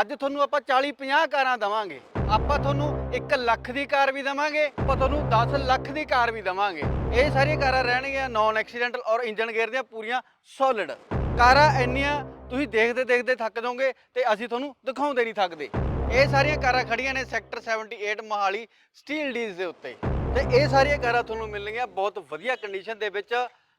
ਅੱਜ ਤੁਹਾਨੂੰ ਆਪਾਂ 40 50 ਕਾਰਾਂ ਦਵਾਂਗੇ। ਆਪਾਂ ਤੁਹਾਨੂੰ 1 ਲੱਖ ਦੀ ਕਾਰ ਵੀ ਦਵਾਂਗੇ, ਆਪਾਂ ਤੁਹਾਨੂੰ 10 ਲੱਖ ਦੀ ਕਾਰ ਵੀ ਦਵਾਂਗੇ। ਇਹ ਸਾਰੀਆਂ ਕਾਰਾਂ ਰਹਿਣਗੀਆਂ ਨਾਨ ਐਕਸੀਡੈਂਟਲ ਔਰ ਇੰਜਨ ਗੇਅਰ ਦੀਆਂ ਪੂਰੀਆਂ ਸੋਲਿਡ ਕਾਰਾਂ ਇੰਨੀਆਂ ਤੁਸੀਂ ਦੇਖਦੇ ਦੇਖਦੇ ਥੱਕ ਜਾਓਗੇ ਤੇ ਅਸੀਂ ਤੁਹਾਨੂੰ ਦਿਖਾਉਂਦੇ ਨਹੀਂ ਥੱਕਦੇ। ਇਹ ਸਾਰੀਆਂ ਕਾਰਾਂ ਖੜੀਆਂ ਨੇ ਸੈਕਟਰ 78 ਮੋਹਾਲੀ ਸਟੀਲ ਡੀਜ਼ ਦੇ ਉੱਤੇ। ਤੇ ਇਹ ਸਾਰੀਆਂ ਕਾਰਾਂ ਤੁਹਾਨੂੰ ਮਿਲਣਗੀਆਂ ਬਹੁਤ ਵਧੀਆ ਕੰਡੀਸ਼ਨ ਦੇ ਵਿੱਚ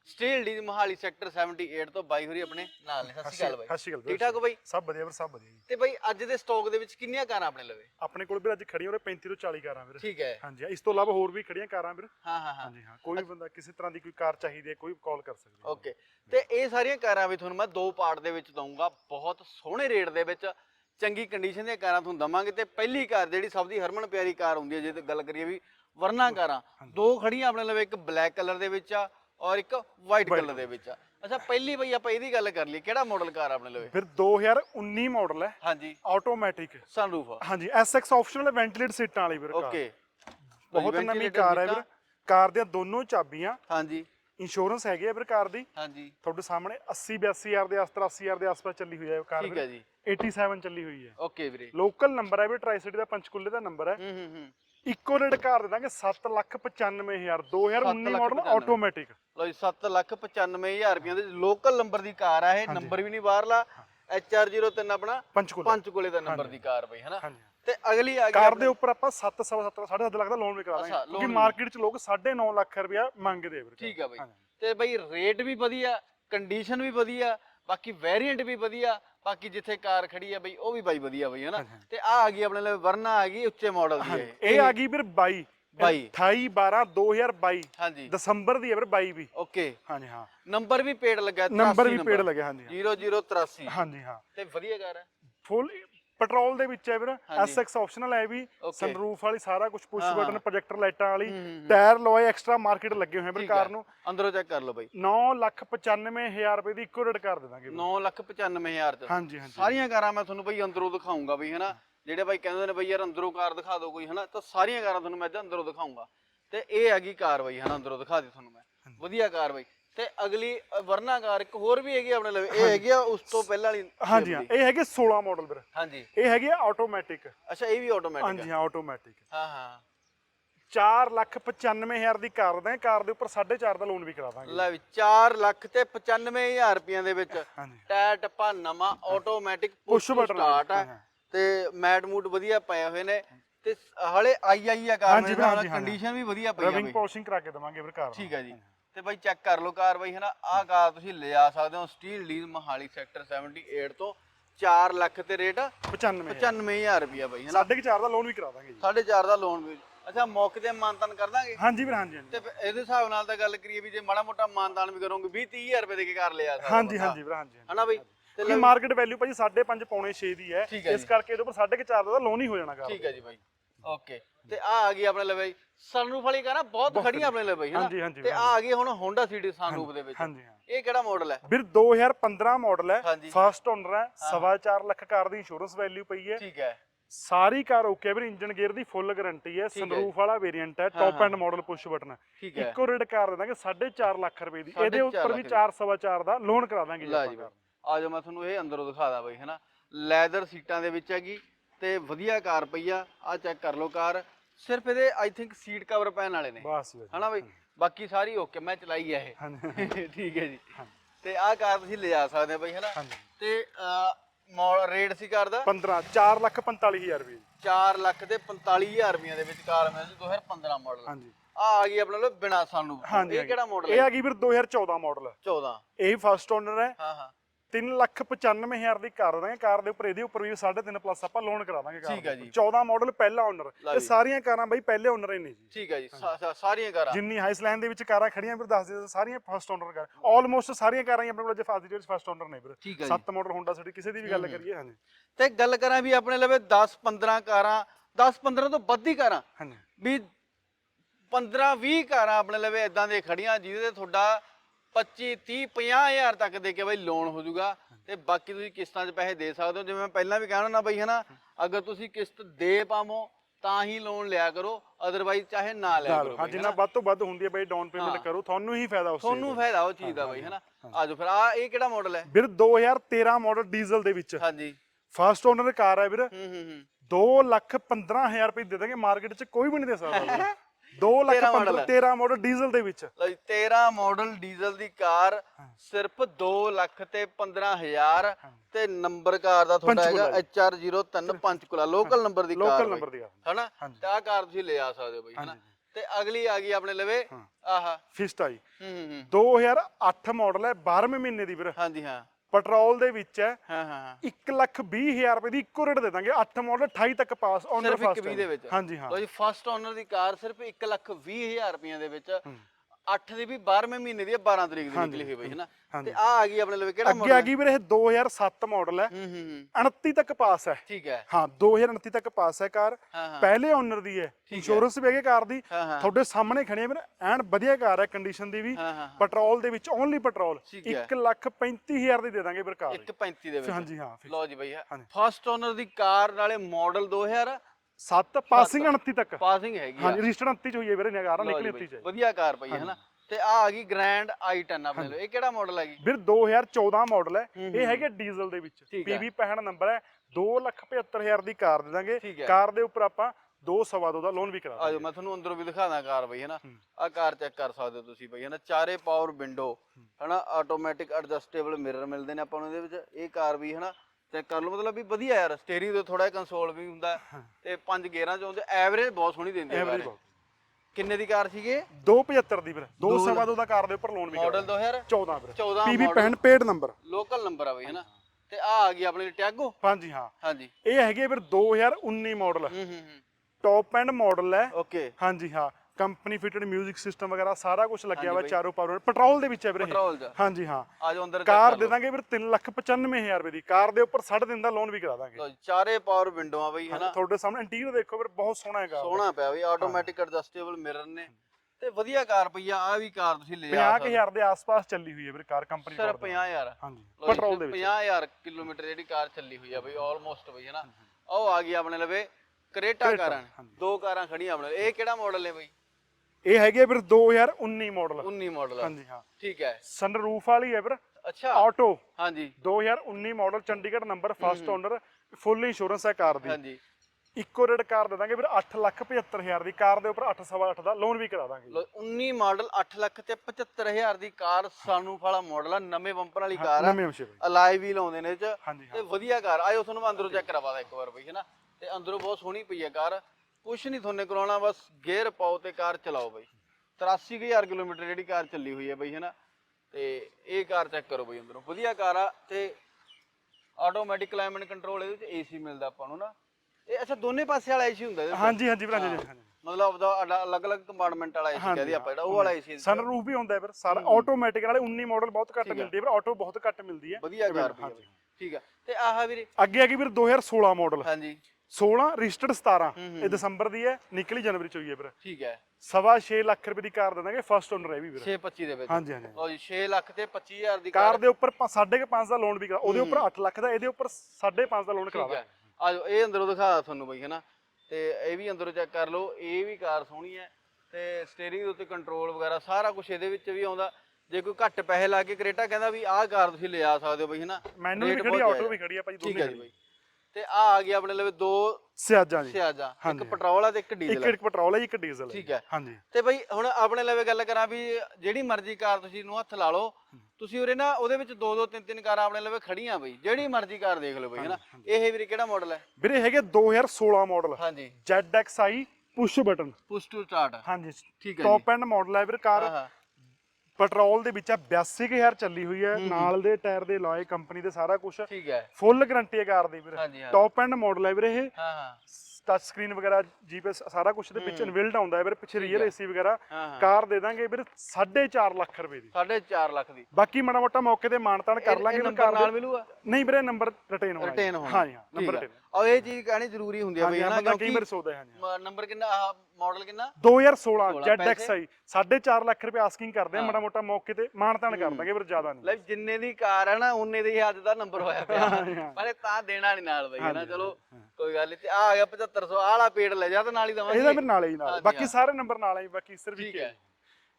ਸਟੀਲ ਡੀਜ਼ ਮੋਹਾਲੀ ਸੈਕਟਰ 78 ਤੋਂ ਬਾਈ ਹੋਰੀ ਆਪਣੇ ਨਾਲ ਨੇ। ਸਤਿ ਸ਼੍ਰੀ ਅਕਾਲ ਬਾਈ। ਸਤਿ ਸ਼੍ਰੀ ਅਕਾਲ ਠੀਕ ਠਾਕ ਹੋ ਬਾਈ? ਸਭ ਵਧੀਆ ਵੀਰ ਸਭ ਵਧੀਆ ਜੀ। ਤੇ ਬਾਈ ਅੱਜ ਦੇ ਸਟਾਕ ਦੇ ਵਿੱਚ ਕਿੰਨੀਆਂ ਕਾਰਾਂ ਆਪਣੇ ਲਵੇ? ਆਪਣੇ ਕੋਲ ਵੀਰ ਅੱਜ ਖੜੀਆਂ ਉਰੇ 35 ਤੋਂ 40 ਕਾਰਾਂ ਵੀਰ। ਠੀਕ ਹੈ। ਹਾਂਜੀ ਇਸ ਤੋਂ ਇਲਾਵਾ ਹੋਰ ਵੀ ਖੜੀਆਂ ਕਾਰਾਂ ਵੀਰ। ਹਾਂ ਹਾਂ ਹਾਂ। ਹਾਂਜੀ ਹਾਂ ਕੋਈ ਵੀ ਬੰਦਾ ਕਿਸੇ ਤਰ੍ਹਾਂ ਦੀ ਕੋਈ ਕਾਰ ਚਾਹੀਦੀ ਹੈ ਕੋਈ ਕਾਲ ਕਰ ਸਕਦਾ। ਓਕੇ ਤੇ ਇਹ ਸਾਰੀਆਂ ਕਾਰਾਂ ਵੀ ਤੁਹਾਨੂੰ ਮੈਂ ਦੋ ਪਾਰਟ ਦੇ ਵਿੱਚ ਦਊਂਗਾ। ਬਹੁਤ ਸੋਹਣੇ ਰੇਟ ਦੇ ਵਿੱਚ ਚੰਗੀ ਕੰਡੀਸ਼ਨ ਦੀਆਂ ਕਾਰਾਂ ਤੁਹਾਨੂੰ ਦਵਾਂਗੇ ਤੇ ਪਹਿਲੀ ਕਾਰ ਜਿਹੜੀ ਸਭ ਦੀ ਹਰਮਨ ਪਿਆਰੀ ਕਾਰ ਹੁੰਦੀ ਹੈ ਜੇ ਤੇ ਗੱਲ ਕਰੀਏ ਵੀ ਵਰਨਾ ਕਾਰਾਂ। ਦੋ ਖੜੀਆਂ ਆਪਣੇ ਲਵੇ ਇੱਕ ਬਲੈਕ ਕਲਰ ਦੇ ਵਿੱਚ ਆ ਔਰ ਇੱਕ ਵਾਈਟ ਕਲਰ ਦੇ ਵਿੱਚ ਆ। ਅੱਛਾ ਪਹਿਲੀ ਬਈ ਆਪਾਂ ਇਹਦੀ ਗੱਲ ਕਰ ਲਈ ਕਿਹੜਾ ਮਾਡਲ ਕਾਰ ਆਪਣੇ ਲਵੇ ਫਿਰ 2019 ਮਾਡਲ ਹੈ। ਹਾਂਜੀ। ਆਟੋਮੈਟਿਕ ਸਨਰੂਫ ਹਾਂਜੀ ਐਸਐਕਸ ਆਪਸ਼ਨਲ ਵੈਂਟੀਲੇਟਰ ਸੀਟਾਂ ਵਾਲੀ ਵੀਰ ਕਾਰ। ਓਕੇ ਬਹੁਤ ਨਵੀਂ ਕਾਰ ਹੈ ਵੀਰ। ਕਾਰ ਦੀਆਂ ਦੋਨੋਂ ਚਾਬੀਆਂ। ਹਾਂਜੀ। ਇੰਸ਼ੋਰੈਂਸ ਹੈਗੀ ਹੈ ਵੀਰ ਕਾਰ ਦੀ। ਹਾਂਜੀ। ਤੁਹਾਡੇ ਸਾਹਮਣੇ 80 82 ਹਜ਼ਾਰ ਦੇ ਆਸ-ਪਾਸ 80 ਹਜ਼ਾਰ ਦੇ ਆਸ-ਪਾਸ ਚੱਲੀ ਹੋਈ ਹੈ ਕਾਰ ਠੀਕ ਹੈ ਜੀ। 87 ਚੱਲੀ ਹੋਈ ਹੈ। ਓਕੇ ਵੀਰੇ। ਲੋਕਲ ਨੰਬਰ ਹੈ ਵੀ ਟਰਾਈ ਸਿਟੀ ਦਾ ਪੰਚਕੂਲੇ ਦਾ ਨੰਬਰ ਹੈ। ਹੂੰ ਹੂੰ ਹੂੰ। ਇੱਕੋ ਰੇਟ ਕਾਰ ਦੇ ਦਾਂਗੇ 795000 2019 ਮਾਡਲ 7,95,000 ਆਟੋਮੈਟਿਕ ਲੋ ਜੀ 795000 ਰੁਪਏ ਦੇ ਲੋਕਲ ਨੰਬਰ ਦੀ ਕਾਰ ਆ ਇਹ ਨੰਬਰ ਵੀ ਨਹੀਂ ਬਾਹਰਲਾ। HR03 ਆਪਣਾ ਪੰਚਕੂਲਾ। ਦਾ ਨੰਬਰ ਦੀ ਕਾਰ ਬਈ ਹਨਾ? ਤੇ ਅਗਲੀ ਆ ਗਈ ਕਾਰ ਦੇ ਉੱਪਰ ਆਪਾਂ 7 ਸਵਾ 7 7.5 ਲੱਖ ਦਾ ਲੋਨ ਵੀ ਕਰਾ ਦਾਂਗੇ ਕਿਉਂਕਿ। ਮਾਰਕੀਟ 'ਚ ਲੋਕ 9.5 ਲੱਖ ਰੁਪਇਆ ਮੰਗਦੇ ਵੀਰ। ਠੀਕ ਆ ਬਈ। ਤੇ ਬਈ ਰੇਟ ਵੀ ਵਧੀਆ ਕੰਡੀਸ਼ਨ ਵੀ ਵਧੀਆ ਬਾਕੀ ਵੇਰੀਐਂਟ ਵੀ ਵਧੀਆ ਬਾਕੀ ਜਿੱਥੇ ਕਾਰ ਖੜੀ ਆ ਬਈ ਉਹ ਵੀ ਬਾਈ ਵਧੀਆ ਬਈ ਹਨਾ? ਤੇ ਆ ਆ ਗਈ ਆਪਣੇ ਲਈ ਵਰਨਾ ਆ ਗਈ ਉੱਚੇ ਮਾਡਲ ਦੀ ਇਹ। ਇਹ ਆ ਗਈ ਵੀਰ 22 22 28 12 2022 ਹਾਂਜੀ। ਦਸੰਬਰ ਦੀ ਹੈ ਵੀਰ 22 ਵੀ। ਓਕੇ। ਹਾਂਜੀ ਹਾਂ। ਨੰਬਰ ਵੀ ਪੇਡ ਲੱਗਾ ਨੰਬਰ 83 ਵੀ ਪੇੜ ਲੱਗਿਆ ਹਾਂਜੀ ਹਾਂ। 0083 ਹਾਂਜੀ ਹਾਂ। ਤੇ ਵਧੀਆ ਕਾਰ ਹੈ। ਫੁੱਲ ਪੈਟਰੋਲ ਦੇ ਵਿੱਚ ਹੈ ਵੀਰ। ਐਸਐਕਸ ਆਪਸ਼ਨਲ ਹੈ ਵੀ. ਸਨਰੂਫ ਵਾਲੀ ਸਾਰਾ ਕੁਝ ਪੁਸ਼। ਬਟਨ ਪ੍ਰੋਜੈਕਟਰ ਲਾਈਟਾਂ ਵਾਲੀ। ਟਾਇਰ ਲੋਏ ਐਕਸਟਰਾ ਮਾਰਕੀਟ ਲੱਗੇ ਹੋਏ ਵੀਰ ਕਾਰ। ਨੂੰ ਅੰਦਰੋਂ ਚੈੱਕ ਕਰ ਲਓ ਬਈ 9 ਲੱਖ 95000 ਰੁਪਏ ਦੀ ਇੱਕੋ ਰੇਟ ਕਰ ਦੇ ਦਾਂਗੇ ਵੀਰ। 995000 ਚ ਹਾਂਜੀ ਹਾਂਜੀ ਸਾਰੀਆਂ ਕਾਰਾਂ ਮੈਂ ਤੁਹਾਨੂੰ ਬਈ ਅੰਦਰੋਂ ਦਿਖਾਉਂਗਾ ਬਈ ਹਨਾ ਜਿਹੜੇ ਬਾਈ ਕਹਿੰਦੇ ਨੇ ਬਈ ਯਾਰ ਅੰਦਰੋਂ ਕਾਰ ਦਿਖਾ ਦਿਓ ਕੋਈ ਹਨਾ ਤਾਂ ਸਾਰੀਆਂ ਕਾਰਾਂ ਤੁਹਾਨੂੰ ਮੈਂ ਅੰਦਰੋਂ ਦਿਖਾਉਂਗਾ ਤੇ ਇਹ ਹੈਗੀ ਕਾਰ ਬਈ ਹਨਾ ਅੰਦਰੋਂ ਦਿਖਾ ਦੇ ਤੁਹਾਨੂੰ ਮੈਂ ਵਧੀਆ ਕਾਰ ਬਈ ਤੇ ਅਗਲੀ ਅ, ਵਰਨਾ ਕਾਰ ਇੱਕ ਹੋਰ ਵੀ ਹੈਗੀ ਆਪਣੇ ਲਵੇ ਇਹ ਹੈਗੀ ਆ ਉਸ ਤੋਂ ਪਹਿਲਾਂ ਵਾਲੀ ਹਾਂਜੀ ਹਾਂ। ਇਹ ਹੈਗੇ 16 ਮਾਡਲ ਵੀਰ। ਹਾਂਜੀ। ਇਹ ਹੈਗੇ ਆਟੋਮੈਟਿਕ ਅੱਛਾ ਇਹ ਵੀ ਆਟੋਮੈਟਿਕ ਹਾਂਜੀ ਹਾਂ ਆਟੋਮੈਟਿਕ ਹਾਂ ਹਾਂ। 4 ਲੱਖ 95000 ਦੀ ਕਾਰ ਦੇ ਕਾਰ ਦੇ ਉੱਪਰ 4.5 ਦਾ ਲੋਨ ਵੀ ਕਰਾ ਦਾਂਗੇ। ਲੈ ਵੀ 4 ਲੱਖ ਤੇ 95000 ਰੁਪਈਆਂ ਦੇ ਵਿੱਚ। ਟਾਇਰ ਟੱਪਾ ਨਵਾਂ ਆਟੋਮੈਟਿਕ Push button ਸਟਾਰਟ ਹਾਂ। ਤੇ ਮੈਟ ਮੂਟ ਵਧੀਆ ਪਏ ਹੋਏ ਨੇ। ਤੇ ਹਲੇ ਆਈ ਆਈ ਆ ਕਾਰ ਨਾਲ। ਕੰਡੀਸ਼ਨ ਵੀ ਵਧੀਆ ਪਈ ਆ ਰਵਿੰਗ ਪਾਲਿਸ਼ਿੰਗ ਕਰਾ ਕੇ ਦਵਾਂਗੇ ਵੀਰ ਕਾਰ ਠੀਕ ਹੈ ਜੀ। ਤੇ ਬਾਈ ਚੈੱਕ ਕਰ ਲਓ ਕਾਰ ਬਾਈ ਹਨਾ? ਆਹ ਕਾਰ ਤੁਸੀਂ ਲਿਆ ਸਕਦੇ ਹੋ ਸਟੀਲ ਡੀਜ਼ ਮਹਾਲੀ ਸੈਕਟਰ 78 ਤੋਂ 4 ਲੱਖ ਤੇ ਰੇਟ 95 95000 ਰੁਪਿਆ ਬਾਈ ਹਨਾ? 4.5 ਦਾ ਲੋਨ ਵੀ ਕਰਾ ਦਾਂਗੇ ਜੀ। 4.5 ਦਾ ਲੋਨ ਵੀ। ਅੱਛਾ ਮੌਕੇ ਤੇ ਮਾਨਤਾਨ ਕਰ ਦਾਂਗੇ? ਹਾਂਜੀ ਵੀਰ ਹਾਂਜੀ ਤੇ ਫਿਰ ਇਹਦੇ ਹਿਸਾਬ ਨਾਲ ਤਾਂ ਗੱਲ ਕਰੀਏ ਵੀ ਜੇ ਮਾੜਾ ਮੋਟਾ ਮਾਨਤਾਨ ਵੀ ਕਰੋਗੇ 20 30000 ਰੁਪਏ ਦੇ ਕੇ ਕਾਰ ਲਿਆ ਸਕਦਾ ਹਾਂਜੀ ਬੰਦਾ। ਹਾਂਜੀ ਵੀਰ ਹਾਂਜੀ ਹਨਾ ਬਈ? ਤੇ ਮਾਰਕੀਟ ਵੈਲਿਊ ਭਾਜੀ 5.5 ਪੌਣੇ 6 ਦੀ ਹੈ। ਠੀਕ ਹੈ ਇਸ ਕਰਕੇ ਇਹਦੇ ਉੱਪਰ 4.5 ਦਾ ਲੋਨ ਹੀ ਹੋ ਜਾਣਾ ਕਾਰ ਠੀਕ ਹੈ ਜੀ ਬਾਈ। ਓਕੇ। ਤੇ ਆ ਆ ਗਈ ਆਪਣੇ ਲਈ ਸਨਰੂਫ ਵਾਲੀ ਕਾਰ ਨਾ ਬਹੁਤ ਖੜੀਆਂ ਆਪਣੇ ਲਈ ਬਾਈ ਹਨਾ? ਹਾਂਜੀ, ਹਾਂਜੀ, ਤੇ ਆ ਆ ਗਈ ਹੁਣ ਹੋਂਡਾ ਸਿਟੀ ਸਨਰੂਫ ਦੇ ਵਿੱਚ। ਹਾਂਜੀ ਹਾਂ ਇਹ ਕਿਹੜਾ ਮਾਡਲ ਹੈ? ਵੀਰ 2015 ਮਾਡਲ ਹੈ। ਫਸਟ ਓਨਰ ਹੈ। ਸਵਾ ਚਾਰ ਲੱਖ ਕਾਰ ਦੀ ਇੰਸ਼ੋਰੈਂਸ ਵੈਲਿਊ ਪਈ ਹੈ। ਠੀਕ ਹੈ। ਸਾਰੀ ਕਾਰ ਓਕੇ ਵੀਰ ਇੰਜਨ ਗੇਅਰ ਦੀ ਫੁੱਲ ਗਾਰੰਟੀ ਹੈ। ਸਨਰੂਫ ਵਾਲਾ ਵੇਰੀਐਂਟ ਹੈ। Top end model push button ਠੀਕ ਹੈ। ਇੱਕੋ ਰੇਟ ਕਾਰ ਦੇ ਦਾਂਗੇ 4.5 ਲੱਖ ਰੁਪਏ ਦੀ। ਇਹਦੇ 4.5 ਉੱਪਰ ਵੀ ਲੱਖ 4 ਸਵਾ ਚਾਰ ਦਾ ਲੋਨ ਕਰਾ ਦਾਂਗੇ ਜੀ ਲੈ ਆਪਾਂ ਜੀ। ਆ ਜਾਓ ਮੈਂ ਤੁਹਾਨੂੰ ਇਹ ਅੰਦਰੋਂ ਦਿਖਾਦਾ ਬਾਈ ਹਨਾ? ਲੈਦਰ ਸੀਟਾਂ ਦੇ ਵਿੱਚ ਹੈਗੀ ਤੇ ਵਧੀਆ ਕਾਰ ਪਈ ਆ। ਆ ਚੈੱਕ ਕਰ ਲਓ ਕਾਰ। ਸਿਰਫ ਇਹਦੇ ਆਈ ਥਿੰਕ ਸੀਟ ਕਵਰ ਪੈਣ ਵਾਲੇ ਨੇ। ਬਸ ਜੀ ਹਨਾ ਬਈ? ਬਾਕੀ ਸਾਰੀ ਓਕੇ ਮੈਂ ਚਲਾਈ ਆ ਇਹ। ਠੀਕ ਹੈ ਜੀ। ਤੇ ਆਹ ਕਾਰ ਤੁਸੀਂ ਲਿਜਾ ਸਕਦੇ ਬਈ ਹਨਾ? ਤੇ ਰੇਟ ਸੀ ਕਾਰ ਦਾ? 15 4 ਲੱਖ 45000 ਰੁਪਏ। 4 ਲੱਖ ਤੇ 45000 ਰੁਪਈਆ ਦੇ ਵਿੱਚ ਕਾਰ ਮਿਲ ਜੂ 2015 ਮਾਡਲ ਹਾਂਜੀ ਆ ਆ ਗਈ ਆਪਣੇ ਕੋਲ ਬਿਨਾ ਸਾਨੂੰ। ਇਹ ਕਿਹੜਾ ਮਾਡਲ ਇਹ ਹੈ? ਆ ਗਈ ਵੀਰ 2014 ਮਾਡਲ 14 ਇਹ ਫਸਟ ਓਨਰ ਹੈ। ਹਾਂ ਹਾਂ। 3 ਲੱਖ 95000 ਦੀ ਕਰ ਦਾਂਗੇ। ਕਾਰ ਦੇ ਉੱਪਰ ਇਹਦੇ ਉੱਪਰ ਵੀ 3.5 ਪਲੱਸ ਆਪਾਂ ਲੋਨ ਕਰਾ ਦਾਂਗੇ ਕਾਰ ਠੀਕ ਹੈ ਦੇ ਜੀ। ਉੱਪਰ। 14 ਮਾਡਲ ਪਹਿਲਾ ਓਨਰ ਇਹ। ਸਾਰੀਆਂ ਕਾਰਾਂ ਬਈ ਪਹਿਲੇ ਓਨਰ ਹੀ ਨੇ ਜੀ। ਠੀਕ ਹੈ ਜੀ ਸਾਰੀਆਂ ਕਾਰਾਂ। ਜਿੰਨੀ ਹਾਈਸ ਲਾਈਨ ਦੇ ਵਿੱਚ ਕਾਰਾਂ ਖੜੀਆਂ ਵੀਰ ਦੱਸ ਦਿਓ ਸਾਰੀਆਂ ਫਸਟ ਓਨਰ ਕਾਰ। ਆਲਮੋਸਟ ਸਾਰੀਆਂ ਕਾਰਾਂ ਹੀ ਆਪਣੇ ਕੋਲ ਜੇ ਫਾਸਟ ਡਿਟੇਲਸ ਫਸਟ ਓਨਰ ਨੇ ਵੀਰ। ਸੱਤ ਮਾਡਲ ਹੋਂਡਾ ਸਿਟੀ ਕਿਸੇ ਦੀ ਵੀ ਗੱਲ ਕਰੀਏ ਹਾਂਜੀ। ਤੇ ਗੱਲ ਕਰਾਂ ਵੀ ਆਪਣੇ ਲਵੇ 10 15 ਕਾਰਾਂ 10 15 ਤੋਂ ਵੱਧ ਹੀ ਕਾਰਾਂ। ਹਾਂਜੀ। ਵੀ 15 20 ਕਾਰਾਂ ਆਪਣੇ ਲਵੇ ਇਦਾਂ ਦੇ ਖੜੀਆਂ ਜਿਹਦੇ ਤੇ ਤੁਹਾਡਾ 25 30 50000 ਤੱਕ ਦੇ ਕੇ ਬਈ ਲੋਨ ਹੋ ਜਾਊਗਾ ਤੇ ਬਾਕੀ ਤੁਸੀਂ ਕਿਸ਼ਤਾਂ 'ਚ ਪੈਸੇ ਦੇ ਸਕਦੇ ਹੋ। ਜਿਵੇਂ ਮੈਂ ਪਹਿਲਾਂ ਵੀ ਕਹਿਣਾ ਨਾ ਬਈ ਹਨਾ ਅਗਰ ਤੁਸੀਂ ਕਿਸ਼ਤ ਦੇ ਪਾਵੋ ਤਾਂ ਹੀ ਲੋਨ ਲਿਆ ਕਰੋ ਅਦਰਵਾਈਜ਼ ਚਾਹੇ ਨਾ ਲਿਆ ਕਰੋ ਹਾਂ ਜਿੰਨਾ। ਵੱਧ ਤੋਂ ਵੱਧ ਹੁੰਦੀ ਹੈ ਬਈ ਡਾਊਨ ਪੇਮੈਂਟ ਕਰੋ ਤੁਹਾਨੂੰ ਹੀ ਫਾਇਦਾ ਉਸ ਤੁਹਾਨੂੰ ਫਾਇਦਾ ਉਹ ਚੀਜ਼ ਦਾ ਬਈ ਹਨਾ। ਆਜੋ ਫਿਰ ਆ ਇਹ ਕਿਹੜਾ ਮਾਡਲ ਹੈ? ਵੀਰ 2013 ਮਾਡਲ ਡੀਜ਼ਲ ਦੇ ਵਿੱਚ। ਹਾਂਜੀ। ਫਸਟ ਓਨਰ ਕਾਰ ਹੈ ਵੀਰ। ਹੂੰ ਹੂੰ ਹੂੰ। 2 ਲੱਖ 15000 ਰੁਪਏ ਦੇ ਦਾਂਗੇ ਮਾਰਕੀਟ 'ਚ ਕੋਈ ਵੀ ਨਹੀਂ ਦੇ ਸਕਦਾ। 2 ਲੱਖ ਤੇਰਾਂ model 15 ਹੈ। 13 ਮਾਡਲ ਡੀਜ਼ਲ ਦੇ ਵਿੱਚ। ਲਓ ਜੀ 13 ਮਾਡਲ ਡੀਜ਼ਲ ਦੀ ਕਾਰ ਸਿਰਫ 2 ਲੱਖ ਤੇ 15000 ਤੇ ਨੰਬਰ ਕਾਰ ਦਾ ਤੁਹਾਡਾ ਹੈਗਾ HR03 ਪੰਚਕੁਲਾ ਲੋਕਲ ਨੰਬਰ ਦੀ ਕਾਰ ਲੋਕਲ। ਨੰਬਰ ਦੀ ਹਨਾ। ਤੇ ਆਹ ਕਾਰ ਤੁਸੀਂ ਲੈ ਆ ਸਕਦੇ ਹੋ ਬਈ ਹਨਾ। ਤੇ ਅਗਲੀ ਆ ਗਈ ਆਪਣੇ ਲਵੇ। ਆਹਾ। ਫਿਸਟ ਹੂੰ 2008 ਮਾਡਲ ਹੈ 12ਵੇਂ ਮਹੀਨੇ ਦੀ ਵੀਰ। ਹਾਂਜੀ ਹਾਂ। ਪੈਟਰੋਲ ਦੇ ਵਿੱਚ ਹੈ। ਹਾਂ ਹਾਂ ਹਾਂ। 1 ਲੱਖ 20000 ਰੁਪਏ ਦੀ ਇੱਕੋ ਰੇਟ ਦੇ ਦਾਂਗੇ 8 ਮਾਡਲ 28 ਤੱਕ ਪਾਸ ਓਨਰ ਸਿਰਫ ਇੱਕ ਫਸਟ ਵੀਹ ਦੇ ਵਿੱਚ। ਹਾਂਜੀ ਹਾਂ। ਲਓ ਜੀ ਫਸਟ ਓਨਰ ਦੀ ਕਾਰ ਸਿਰਫ 1 ਲੱਖ 20 ਹਜ਼ਾਰ ਰੁਪਈਆਂ ਦੇ ਵਿੱਚ। 8 ਦੀ ਵੀ 12ਵੇਂ ਮਹੀਨੇ ਦੀ ਹੈ 12 ਤਰੀਕ ਦੀ ਨਿਕਲੀ ਹੋਈ ਬਈ ਹਨਾ। ਤੇ ਆ ਆ ਗਈ ਆਪਣੇ ਲਵੇ ਕਿਹੜਾ ਅੱਗੇ ਮਾਡਲ ਆ ਗਈ ਵੀਰ ਇਹ 2007 ਮਾਡਲ ਹੈ। ਹੂੰ ਹੂੰ ਹੂੰ। 29 ਤੱਕ ਪਾਸ ਹੈ। ਠੀਕ ਹੈ। ਹਾਂ 2029 ਤੱਕ ਪਾਸ ਹੈ ਕਾਰ। ਪਹਿਲੇ ਓਨਰ ਦੀ ਹੈ। ਇੰਸ਼ੋਰੈਂਸ ਵੀ ਹੈਗੇ ਕਾਰ ਦੀ। ਤੁਹਾਡੇ ਸਾਹਮਣੇ ਖੜੀ ਹੈ ਵੀਰ ਐਨ ਵਧੀਆ ਕਾਰ ਹੈ ਕੰਡੀਸ਼ਨ ਦੀ ਵੀ। ਪੈਟਰੋਲ ਦੇ ਵਿੱਚ ਓਨਲੀ ਪੈਟਰੋਲ ਠੀਕ ਹੈ। 1 ਲੱਖ 35000 ਦੀ ਦੇ ਦਾਂਗੇ ਵੀਰ ਕਾਰ 135 ਦੇ ਵਿੱਚ। ਹਾਂਜੀ ਹਾਂ ਲਓ ਜੀ ਬਈ। ਫਸਟ ਓਨਰ ਦੀ ਕਾਰ ਨਾਲੇ ਮਾਡਲ 2000 7 ਪਾਸਿੰਗ 29 ਤੱਕ। ਪਾਸਿੰਗ ਹੈਗੀ ਹਾਂਜੀ ਰਜਿਸਟਰ 29 ਚ ਹੋਈ ਹੈ ਵੀਰੇ ਜੀ ਨਿਕਲੀ ਬਈ, 29 ਚ ਹੈ। ਵਧੀਆ ਕਾਰ ਪਈ ਹੈ ਹਨਾ? ਤੇ ਆ ਆ ਗਈ ਗ੍ਰੈਂਡ i10 ਆਪਣੇ ਲਵੇ ਇਹ ਕਿਹੜਾ ਮਾਡਲ ਹੈਗੀ ਵੀਰ 2014 ਮਾਡਲ ਹੈ। ਹੂੰ, ਇਹ ਹੈਗੇ ਡੀਜ਼ਲ ਦੇ ਵਿੱਚ। ਹੈ। PV 65 ਨੰਬਰ ਹੈ। 275000 ਦੀ ਕਾਰ ਦੇ ਦਾਂਗੇ। ਹੈ। ਕਾਰ ਦੇ ਉੱਪਰ ਆਪਾਂ 2 ਸਵਾ ਦੋ ਦਾ ਲੋਨ ਵੀ ਕਰਾ ਆਜੋ ਮੈਂ ਤੁਹਾਨੂੰ ਅੰਦਰੋਂ ਵੀ ਦਿਖਾਦਾ ਕਾਰ ਬਈ ਹਨਾ? ਆ ਕਾਰ ਚੈੱਕ ਕਰ ਸਕਦੇ ਹੋ ਤੁਸੀਂ ਬਈ ਹਨਾ? ਚਾਰੇ ਪਾਵਰ ਵਿੰਡੋ ਹਨਾ? ਆਟੋਮੈਟਿਕ ਐਡਜਸਟੇਬਲ ਮਿਰਰ ਮਿਲਦੇ ਨੇ ਆਪਾਂ ਨੂੰ ਇਹਦੇ ਵਿੱਚ। ਇਹ ਕਾਰ ਵੀ ਹਨਾ? ਚੈੱਕ ਕਰ ਲਓ ਮਤਲਬ ਵੀ ਵਧੀਆ ਯਾਰ ਸਟੀਅਰਿੰਗ ਤੇ ਥੋੜਾ ਕੰਸੋਲ ਵੀ ਹੁੰਦਾ ਤੇ ਪੰਜ ਗੇਅਰਾਂ ਚ ਆਉਂਦੇ ਐਵਰੇਜ ਬਹੁਤ ਸੋਹਣੀ ਦਿੰਦੀ ਹੈ ਐਵਰੇਜ ਕਿੰਨੇ ਦੀ ਕਾਰ ਸੀਗੇ? 275 ਦੀ ਵੀਰ। 2 ਸਵਾ ਦੋ ਦਾ ਕਾਰ ਦੇ ਉੱਪਰ ਲੋਨ ਵੀ ਮਾਡਲ 2000 14 ਵੀਰ। 14 PV model 65 paid number local number ਆ ਬਈ ਹਨਾ? ਤੇ ਆ ਆ ਗਈ ਆਪਣੀ ਟੈਗੋ ਹਾਂਜੀ ਹਾਂ। ਹਾਂਜੀ। ਇਹ ਹੈਗੇ ਵੀਰ 2019 ਮਾਡਲ ਹੂੰ ਹੂੰ ਹੂੰ। ਟੌਪ ਐਂਡ ਮਾਡਲ ਹੈ। ਓਕੇ ਹਾਂਜੀ ਹਾਂ। ਕੰਪਨੀ ਫਿਟਡ 뮤직 ਸਿਸਟਮ ਵਗੈਰਾ ਸਾਰਾ ਕੁਝ ਲੱਗਿਆ ਹੋਇਆ। ਚਾਰੋਂ ਪਾਵਰ ਪੈਟਰੋਲ ਦੇ ਵਿੱਚ ਹੈ ਵੀਰੇ ਇਹ। ਪੈਟਰੋਲ ਚ। ਹਾਂਜੀ ਹਾਂ। ਅੰਦਰ ਕਾਰ ਦੇ। ਦਾਂਗੇ ਵੀਰ 395000 ਰੁਪਏ ਦੀ। ਕਾਰ ਦੇ ਉੱਪਰ 3.5 ਦਾ ਲੋਨ ਵੀ ਕਰਾ ਦਾਂਗੇ। ਲਓ ਜੀ, ਚਾਰੇ ਪਾਵਰ ਵਿੰਡੋਆਂ ਬਈ ਹਨਾ? ਤੁਹਾਡੇ ਸਾਹਮਣੇ ਇੰਟੀਰੀਅਰ ਦੇਖੋ ਵੀਰ ਬਹੁਤ ਸੋਹਣਾ ਹੈ ਕਾਰ ਸੋਹਣਾ ਪਿਆ ਬਈ ਆਟੋਮੈਟਿਕ ਐਡਜਸਟੇਬਲ ਮਿਰਰ ਨੇ। ਤੇ ਵਧੀਆ ਕਾਰ ਪਈ ਆ ਆ ਵੀ ਕਾਰ ਤੁਸੀਂ ਲੈ ਆ ਸਕਦੇ 50000 ਦੇ ਆਸ-ਪਾਸ ਚੱਲੀ ਹੋਈ ਹੈ ਵੀਰ ਕਾਰ ਕੰਪਨੀ ਸਿਰਫ 50000 ਹਾਂਜੀ ਜੀ, ਪੈਟਰੋਲ ਦੇ ਵਿੱਚ। 50000 ਕਿਲੋਮੀਟਰ ਜਿਹੜੀ ਕਾਰ ਚੱਲੀ ਹੋਈ ਆ ਬਈ ਆਲਮੋਸਟ ਬਈ ਹਨਾ? ਉਹ ਆ ਗਈ ਆਪਣੇ ਲਵੇ ਕਰੇਟਾ ਕਾਰਾਂ ਨੇ। ਦੋ ਕਾਰਾਂ ਖੜੀਆਂ ਆਪਣੇ ਲਵੇ। ਇਹ ਕਿਹੜਾ ਮਾਡਲ ਨੇ ਬਈ? ਇਹ ਹੈਗੇ ਵੀਰ 2019 ਮਾਡਲ 19 ਮਾਡਲ ਹਾਂਜੀ ਹਾਂ। ਠੀਕ ਹੈ। ਸਨਰੂਫ ਵਾਲੀ ਹੈ ਵੀਰ। ਅੱਛਾ। ਆਟੋ ਹਾਂਜੀ। 2019 model Chandigarh number first owner full insurance ਹੈ ਕਾਰ ਦੀ। ਹਾਂਜੀ। ਇੱਕੋ ਰੇਟ ਕਾਰ ਦੇ ਦਾਂਗੇ ਵੀਰ 875000 ਦੀ ਕਾਰ ਦੇ ਉੱਪਰ 8 ਸਵਾ 8 ਦਾ ਲੋਨ ਵੀ ਕਰਾ ਦਾਂਗੇ। ਲਓ 19 ਮਾਡਲ 8 ਲੱਖ ਤੇ 75000 ਦੀ ਕਾਰ ਸਾਨੂਫ ਵਾਲਾ ਮਾਡਲ ਆ ਨਵੇਂ ਬੰਪਰ ਵਾਲੀ ਕਾਰ ਆ। ਨਵੇਂ ਅਲਾਈ ਵੀ ਲਾਉਂਦੇ ਨੇ ਇਹ ਚ। ਤੇ ਵਧੀਆ ਕਾਰ। ਆਇਓ ਤੁਹਾਨੂੰ ਅੰਦਰੋਂ ਚੈੱਕ ਕਰਵਾਦਾ ਇੱਕ ਵਾਰ ਬਈ ਹਨਾ? ਤੇ ਅੰਦਰੋਂ ਬਹੁਤ ਸੋਹਣੀ ਪਈ ਹੈ ਕਾਰ। ਕੁਛ ਨਹੀਂ ਤੁਹਾਨੂੰ ਕਰਾਉਣਾ ਬਸ ਗੇਅਰ ਪਾਓ ਤੇ ਕਾਰ ਚਲਾਓ ਬਈ। 83000 ਕਿਲੋਮੀਟਰ ਜਿਹੜੀ ਕਾਰ ਚੱਲੀ ਹੋਈ ਹੈ ਬਈ ਹਨਾ? ਤੇ ਇਹ ਕਾਰ ਚੈੱਕ ਕਰੋ ਬਈ ਅੰਦਰੋਂ। ਵਧੀਆ ਕਾਰ ਆ ਤੇ ਆਟੋਮੈਟਿਕ ਕਲਾਈਮੇਟ ਕੰਟਰੋਲ ਇਹਦੇ ਵਿੱਚ ਏਸੀ ਮਿਲਦਾ ਆਪਾਂ ਨੂੰ ਨਾ। ਇਹ ਅੱਛਾ ਦੋਨੇ ਪਾਸੇ ਵਾਲਾ ਏਸੀ ਹੁੰਦਾ ਇਹਦੇ? ਹਾਂਜੀ ਹਾਂਜੀ ਹਾਂਜੀ ਹਾਂਜੀ ਮਤਲਬ ਅਲੱਗ- ਅਲੱਗ-ਅਲੱਗ ਕੰਪਾਰਟਮੈਂਟ ਵਾਲਾ ਏਸੀ ਕਹਦੇ ਆਪਾਂ ਜਿਹੜਾ ਉਹ ਵਾਲਾ ਏਸੀ ਸਨਰੂਫ ਵੀ ਹੁੰਦਾ ਹੈ ਵੀਰ ਸਾਰਾ ਆਟੋਮੈਟਿਕ ਨਾਲੇ 19 ਮਾਡਲ ਬਹੁਤ ਘੱਟ ਮਿਲਦੀ ਹੈ ਵੀਰ ਆਟੋ ਬਹੁਤ ਘੱਟ ਮਿਲਦੀ ਹੈ। ਵਧੀਆ ਕਾਰ। ਠੀਕ ਆ ਤੇ ਆਹ ਵੀਰੇ ਅੱਗੇ ਆ ਗਈ ਵੀਰ 2016 ਮਾਡਲ ਹਾਂਜੀ। 16 ਰਜਿਸਟਰਡ 17 ਇਹ ਦਸੰਬਰ ਦੀ ਹੈ ਨਿਕਲੀ ਜਨਵਰੀ ਚ ਹੋਈ ਹੈ ਵੀਰ। ਠੀਕ ਹੈ। ਸਵਾ 6 ਲੱਖ ਰੁਪਏ ਦੀ ਕਾਰ ਦੇ ਦਾਂਗੇ ਫਸਟ ਓਨਰ ਹੈ ਵੀ ਵੀਰ। 625 ਦੇ ਵਿੱਚ। ਹਾਂਜੀ ਹਾਂਜੀ ਲਓ ਜੀ 6 ਲੱਖ ਤੇ 25000 ਦੀ ਕਾਰ ਦੇ ਉੱਪਰ 5.5 ਦਾ ਲੋਨ ਵੀ ਕਰਾ ਉਹਦੇ ਉੱਪਰ 8 ਲੱਖ ਦਾ ਇਹਦੇ ਉੱਪਰ 5.5 ਦਾ ਲੋਨ ਕਰਾ ਠੀਕ ਹੈ। ਆਜੋ ਇਹ ਅੰਦਰੋਂ ਦਿਖਾ ਤੁਹਾਨੂੰ ਬਈ ਹਨਾ। ਤੇ ਇਹ ਵੀ ਅੰਦਰੋਂ ਚੈੱਕ ਕਰ ਲਓ ਇਹ ਵੀ ਕਾਰ ਸੋਹਣੀ ਹੈ। ਤੇ ਸਟੀਅਰਿੰਗ ਦੇ ਉੱਤੇ ਕੰਟਰੋਲ ਵਗੈਰਾ ਸਾਰਾ ਕੁਝ ਇਹਦੇ ਵਿੱਚ ਵੀ ਆਉਂਦਾ। ਜੇ ਕੋਈ ਘੱਟ ਪੈਸੇ ਲਾ ਕੇ ਕਰੇਟਾ ਕਹਿੰਦਾ ਵੀ ਆਹ ਕਾਰ ਤੁਸੀਂ ਲਿਆ ਸਕਦੇ ਹੋ ਬਈ ਹਨਾ। ਮੈਨੂੰ ਵੀ ਖੜੀ ਆਟੋ ਵੀ ਖੜੀ ਆ ਠੀਕ ਦੋਨੇ ਹੈ ਜੀ ਬਈ। ਤੇ ਆ ਆ ਗਿਆ ਆਪਣੇ ਲਵੇ ਦੋ ਸਿਆਜਾਂ ਜੀ। ਸਿਆਜਾ ਇੱਕ ਹਾਂਜੀ। ਪੈਟਰੋਲ ਆ ਤੇ ਇੱਕ ਇੱਕ ਡੀਜ਼ਲ ਇੱਕ ਪੈਟਰੋਲ ਹੈ ਇੱਕ ਡੀਜ਼ਲ ਹੈ ਠੀਕ ਹੈ ਹਾਂਜੀ। ਤੇ ਬਈ ਹੁਣ ਆਪਣੇ ਲਵੇ ਗੱਲ ਕਰਾਂ ਵੀ ਜਿਹੜੀ ਮਰਜ਼ੀ ਕਾਰ ਤੁਸੀਂ ਨੂੰ ਹੱਥ ਲਾ ਲਓ ਤੁਸੀਂ ਉਰੇ ਨਾ ਉਹਦੇ ਵਿੱਚ ਦੋ ਦੋ ਤਿੰਨ ਤਿੰਨ ਕਾਰਾਂ ਆਪਣੇ ਲਵੇ ਖੜੀਆਂ ਬਈ। ਜਿਹੜੀ ਮਰਜ਼ੀ ਕਾਰ ਦੇਖ ਲਓ ਬਈ ਹਨਾ। ਇਹ ਵੀਰੇ ਕਿਹੜਾ ਮਾਡਲ ਹੈ ਵੀਰੇ ਹੈਗੇ 2016 ਮਾਡਲ ਹਾਂਜੀ। ZXi push button push to start ਹਾਂਜੀ। ਠੀਕ ਹੈ ਟੌਪ ਐਂਡ ਮਾਡਲ ਹੈ ਵੀਰ ਕਾਰ। ਹਾਂ ਹਾਂ। ਪੈਟਰੋਲ ਦੇ ਵਿੱਚ ਆ 82000 ਚੱਲੀ ਹੋਈ ਹੈ ਨਾਲ ਦੇ ਟਾਇਰ ਦੇ ਲਾਏ ਕੰਪਨੀ ਦੇ ਸਾਰਾ ਕੁਝ ਠੀਕ ਹੈ। ਫੁੱਲ ਗਾਰੰਟੀ ਹੈ ਕਾਰ ਦੀ ਵੀਰ। ਟੌਪ ਐਂਡ ਮਾਡਲ ਹੈ ਵੀਰੇ ਇਹ। ਹਾਂ ਹਾਂ। ਟੱਚ ਸਕਰੀਨ ਵਗੈਰਾ ਜੀਪੀਐਸ ਸਾਰਾ ਕੁਝ ਦੇ ਵਿੱਚ ਇਨਬਿਲਟ ਆਉਂਦਾ ਹੈ ਵੀਰੇ ਪਿੱਛੇ ਰੀਅਰ ਏਸੀ ਵਗੈਰਾ। ਕਾਰ ਦੇ ਦਾਂਗੇ ਵੀਰ 4.5 ਲੱਖ ਰੁਪਏ ਦੀ। 4.5 ਲੱਖ ਦੀ। ਬਾਕੀ ਮਾੜਾ ਮੋਟਾ ਮੌਕੇ ਤੇ ਮਾਨਤਾਨ ਕਰ ਲਾਂਗੇ ਨੰਬਰ ਨਾਲ ਮਿਲੂਗਾ? ਨਹੀਂ ਵੀਰੇ ਨੰਬਰ ਰਿਟੇਨ ਹੋਣਾ ਰਿਟੇਨ ਹੋਣਾ ਹਾਂ ਹਾਂ ਨੰਬਰ ਰਿਟੇਨ ਆ ਔਰ ਇਹ ਚੀਜ਼ ਕਹਿਣੀ ਜ਼ਰੂਰੀ ਹੁੰਦੀ ਬਈ ਕਿਉਂਕਿ ਹੈ ਹਾਂਜੀ ਨੰਬਰ ਕਿੰਨਾ ਮਾਡਲ ਕਿੰਨਾ? 2016 16 ZXi 4.5 ਲੱਖ ਰੁਪਏ ਆਸਕਿੰਗ ਕਰਦੇ ਆ ਮਾੜਾ ਮੋਟਾ ਮੌਕੇ ਤੇ ਮਾਨਤਾਨ ਕਰ ਦਾਂਗੇ ਵੀਰ ਜ਼ਿਆਦਾ ਨਹੀਂ। ਲੈ ਜਿੰਨੇ ਦੀ ਕਾਰ ਹੈ ਨਾ ਉਨੇ ਦੇ ਹੀ ਅੱਜ ਦਾ ਨੰਬਰ ਹੋਇਆ ਪਿਆ। ਪਰ ਇਹ ਤਾਂ ਦੇਣਾ ਨਹੀਂ ਨਾਲ ਬਈ ਹਨਾ ਚਲੋ ਕੋਈ ਗੱਲ ਨਹੀਂ ਤੇ ਆ ਆ ਗਿਆ 7500 ਆਹ ਵਾਲਾ ਪੇੜ ਲੈ ਜਾ ਤੇ ਨਾਲ ਹੀ ਦਵਾਂਗੇ। ਇਹਦਾ ਮੇਰੇ ਨਾਲੇ ਹੀ ਨਾਲ। ਬਾਕੀ। ਸਾਰੇ ਨੰਬਰ ਨਾਲ ਹੀ ਬਾਕੀ ਸਿਰਫ ਠੀਕ ਹੈ।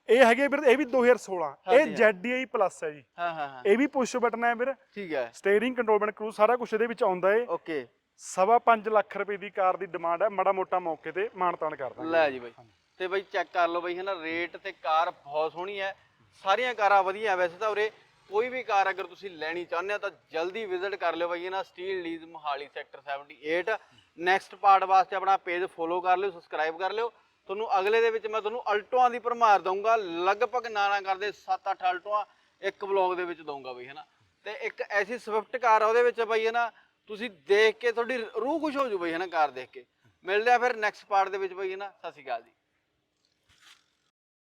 ਇਹ ਹੈਗੇ ਵੀਰ ਇਹ ਵੀ 2016 ਹਾਂਜੀ, ਇਹ ZDI ਪਲੱਸ ਹੈ ਜੀ। ਹਾਂ ਹਾਂ ਇਹ ਵੀ ਪੁਸ਼ ਬਟਨ ਹੈ ਵੀਰ। ਠੀਕ ਹੈ। ਸਟੀਅਰਿੰਗ ਕੰਟਰੋਲ ਬਟਨ ਕਰੂਜ਼ ਸਾਰਾ ਕੁਝ ਇਹਦੇ ਵਿੱਚ ਆਉਂਦਾ ਏ। ਓਕੇ ਸਵਾ 5 ਲੱਖ ਰੁਪਏ ਦੀ ਕਾਰ ਦੀ ਡਿਮਾਂਡ ਹੈ, ਮਾੜਾ ਮੋਟਾ ਮੌਕੇ ਤੇ ਮਾਨਤਾਨ ਕਰ ਦਾਂਗੇ। ਲੈ ਜੀ ਬਾਈ। ਤੇ ਬਾਈ ਚੈੱਕ ਕਰ ਲਓ ਬਾਈ, ਹਨਾ ਰੇਟ ਤੇ ਕਾਰ ਬਹੁਤ ਸੋਹਣੀ ਹੈ। ਸਾਰੀਆਂ ਕਾਰਾਂ ਵਧੀਆ ਵੈਸੇ ਤਾਂ ਉਰੇ, ਕੋਈ ਵੀ ਕਾਰ ਅਗਰ ਤੁਸੀਂ ਲੈਣੀ ਚਾਹੁੰਦੇ ਹੋ ਤਾਂ ਜਲਦੀ ਵਿਜ਼ਿਟ ਕਰ ਲਿਓ ਬਾਈ ਨਾ ਸਟੀਲ lease Mohali sector 78 next part ਵਾਸਤੇ ਆਪਣਾ ਪੇਜ ਫੋਲੋ ਕਰ ਲਿਓ ਸਬਸਕ੍ਰਾਈਬ ਕਰ ਲਿਓ। ਤੁਹਾਨੂੰ ਅਗਲੇ ਦੇ ਵਿੱਚ ਮੈਂ ਤੁਹਾਨੂੰ ਅਲਟੋਆਂ ਦੀ ਭਰਮਾਰ ਦਊਂਗਾ, ਲਗਭਗ ਨਾ ਨਾ ਕਰਦੇ 7-8 ਅਲਟੋਆਂ ਇੱਕ ਬਲੌਗ ਦੇ ਵਿੱਚ ਦਊਂਗਾ ਬਈ, ਹਨਾ। ਤੇ ਇੱਕ ਐਸੀ ਸਵਿਫਟ ਕਾਰ ਆ ਉਹਦੇ ਵਿੱਚ ਬਈ, ਹਨਾ ਤੁਸੀਂ ਦੇਖ ਕੇ ਤੁਹਾਡੀ ਰੂਹ ਖੁਸ਼ ਹੋ ਜੂ ਬਈ ਹਨਾ ਕਾਰ ਦੇਖ ਕੇ। ਮਿਲਦੇ ਆ ਫਿਰ ਨੈਕਸਟ ਪਾਰਟ ਦੇ ਵਿੱਚ ਬਈ ਹਨਾ, ਸਤਿ ਸ਼੍ਰੀ ਅਕਾਲ ਜੀ।